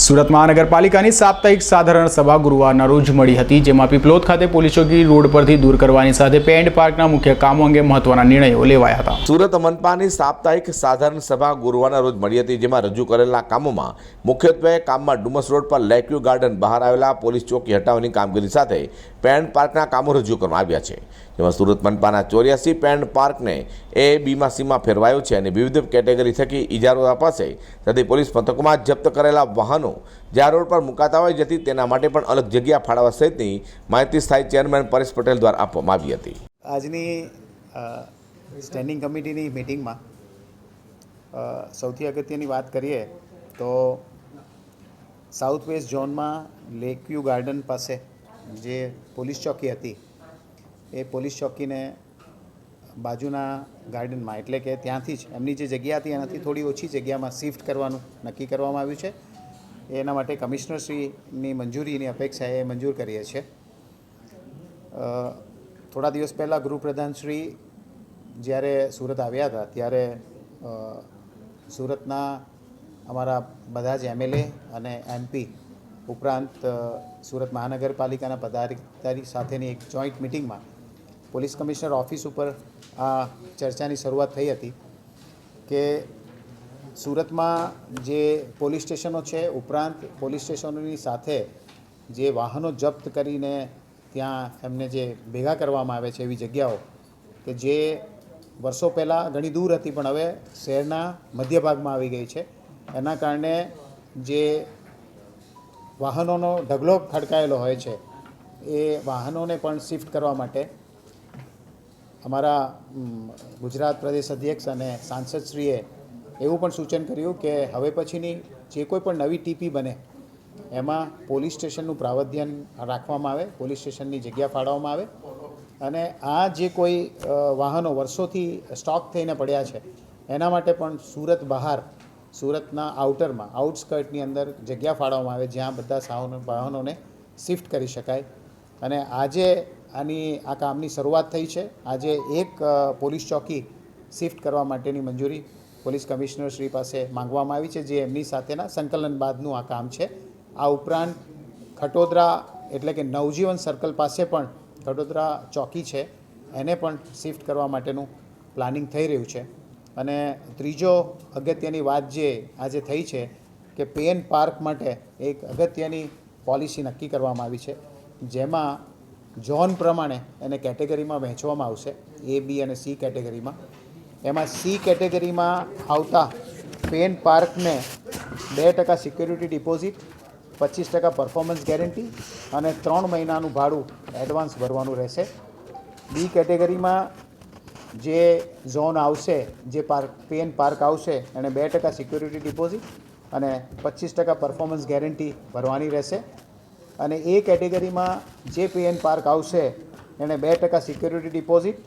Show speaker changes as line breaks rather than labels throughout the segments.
સુરત મહાનગરપાલિકાની સાપ્તાહિક સાધારણ સભા ગુરુવારના રોજ મળી હતી, જેમાં પીપલોદ ખાતે પોલીસ ચોકી રોડ પરથી દૂર કરવાની સાથે પેન્ડ પાર્કના મુખ્ય કામો અંગે મહત્વના નિર્ણયો લેવાયા હતા.
સુરત મનપાની સાપ્તાહિક સાધારણ સભા ગુરુવારના રોજ મળી હતી, જેમાં રજૂ કરેલા કામોમાં મુખ્યત્વે કામમાં ડુમસ રોડ પર લેક્યુ ગાર્ડન બહાર આવેલા પોલીસ ચોકી હટાવવાની કામગીરી સાથે પેન્ડ પાર્કના કામો રજૂ કરવામાં આવ્યા છે. જેમાં સુરત મનપાના ચોર્યાસી પેન્ડ પાર્કને એ બીમાં સીમાં ફેરવાયો છે અને વિવિધ કેટેગરી થકી ઇજારો અપાશે તેથી પોલીસ મથકોમાં જપ્ત કરેલા વાહનો જ્યાં રોડ પર મુકાતા હોય જેથી તેના માટે પણ અલગ જગ્યા ફાળવવા સહિતની માહિતી સ્થાયી ચેરમેન પરેશ પટેલ દ્વારા આપવામાં આવી હતી.
આજની સ્ટેન્ડિંગ કમિટીની મિટિંગમાં સૌથી અગત્યની વાત કરીએ તો સાઉથ વેસ્ટ ઝોનમાં લેકવ્યુ ગાર્ડન પાસે જે પોલીસ ચોકી હતી, એ પોલીસ ચોકીને બાજુના ગાર્ડનમાં એટલે કે ત્યાંથી જ, એમની જે જગ્યા હતી એનાથી થોડી ઓછી જગ્યામાં શિફ્ટ કરવાનું નક્કી કરવામાં આવ્યું છે. એના માટે કમિશનરશ્રીની મંજૂરીની અપેક્ષાએ એ મંજૂર કરીએ છીએ. થોડા દિવસ પહેલાં ગૃહપ્રધાનશ્રી જ્યારે સુરત આવ્યા હતા, ત્યારે સુરતના અમારા બધા જ એમએલએ અને એમપી ઉપરાંત સુરત મહાનગરપાલિકાના પદાધિકારી સાથેની એક જોઈન્ટ મિટિંગમાં પોલીસ કમિશનર ઓફિસ ઉપર આ ચર્ચાની શરૂઆત થઈ હતી કે સુરતમાં જે પોલીસ સ્ટેશનો છે, ઉપરાંત પોલીસ સ્ટેશનોની સાથે જે વાહનો જપ્ત કરીને ત્યાં એમને જે ભેગા કરવામાં આવે છે એવી જગ્યાઓ, કે જે વર્ષો પહેલાં ઘણી દૂર હતી, પણ હવે શહેરના મધ્ય ભાગમાં આવી ગઈ છે. એના કારણે જે વાહનોનો ઢગલો ખડકાયેલો હોય છે, એ વાહનોને પણ શિફ્ટ કરવા માટે અમારા ગુજરાત પ્રદેશ અધ્યક્ષ અને સાંસદશ્રીએ એવું પણ સૂચન કર્યું કે હવે પછીની જે કોઈ પણ નવી ટીપી બને, એમાં પોલીસ સ્ટેશનનું પ્રાવધાન રાખવામાં આવે, પોલીસ સ્ટેશનની જગ્યા ફાળવવામાં આવે અને આ જે કોઈ વાહનો વર્ષોથી સ્ટોક થઈને પડ્યા છે, એના માટે પણ સુરત બહાર, સુરતના આઉટરમાં, આઉટસ્કર્ટની અંદર જગ્યા ફાળવવામાં આવે, જ્યાં બધા સાવનો, વાહનોને શિફ્ટ કરી શકાય. અને આજે આની, આ કામની શરૂઆત થઈ છે. આજે એક પોલીસ ચોકી શિફ્ટ કરવા માટેની મંજૂરી પોલીસ કમિશનર શ્રી પાસે માંગવામાં આવી છે, જે એમની સાથેના સંકલન બાદનું આ કામ છે. આ ઉપરાંત ખટોદરા એટલે કે નવજીવન સર્કલ પાસે પણ ખટોદરા ચોકી છે. એને પણ શિફ્ટ કરવા માટેનું પ્લાનિંગ થઈ રહ્યું છે. અને ત્રીજો અગત્યની વાત જે આજે થઈ છે કે પેન પાર્ક માટે એક અગત્યની પોલિસી નક્કી કરવામાં આવી છે. જેમાં ઝોન પ્રમાણે એને કેટેગરીમાં વહેંચવામાં આવશે, એ, બી અને સી કેટેગરીમાં. એમાં સી કેટેગરીમાં આવતા પેન પાર્કને બે ટકા સિક્યોરિટી ડિપોઝિટ, પચીસ ટકા પરફોર્મન્સ ગેરંટી અને ત્રણ મહિનાનું ભાડું એડવાન્સ ભરવાનું રહેશે. બી કેટેગરીમાં જે ઝોન આવશે, જે પાર્ક, પેન પાર્ક આવશે, એને બે ટકા સિક્યોરિટી ડિપોઝિટ અને પચીસ ટકા પરફોર્મન્સ ગેરંટી ભરવાની રહેશે. અને એ કેટેગરીમાં જે પેન પાર્ક આવશે એણે બે ટકા સિક્યોરિટી ડિપોઝિટ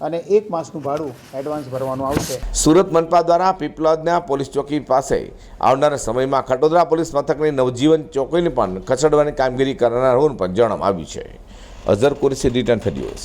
અને એક માસનું ભાડું એડવાન્સ ભરવાનું આવશે.
સુરત મનપા દ્વારા પીપલોદના પોલીસ ચોકી પાસે આવનારા સમયમાં ખટોદરા પોલીસ મથકની નવજીવન ચોકીને પણ ખસેડવાની કામગીરી કરનાર હોવાનું પણ જણાવવામાં આવ્યું છે. અઝર કુરેશી રિટર્ન ફેડ્યુઝ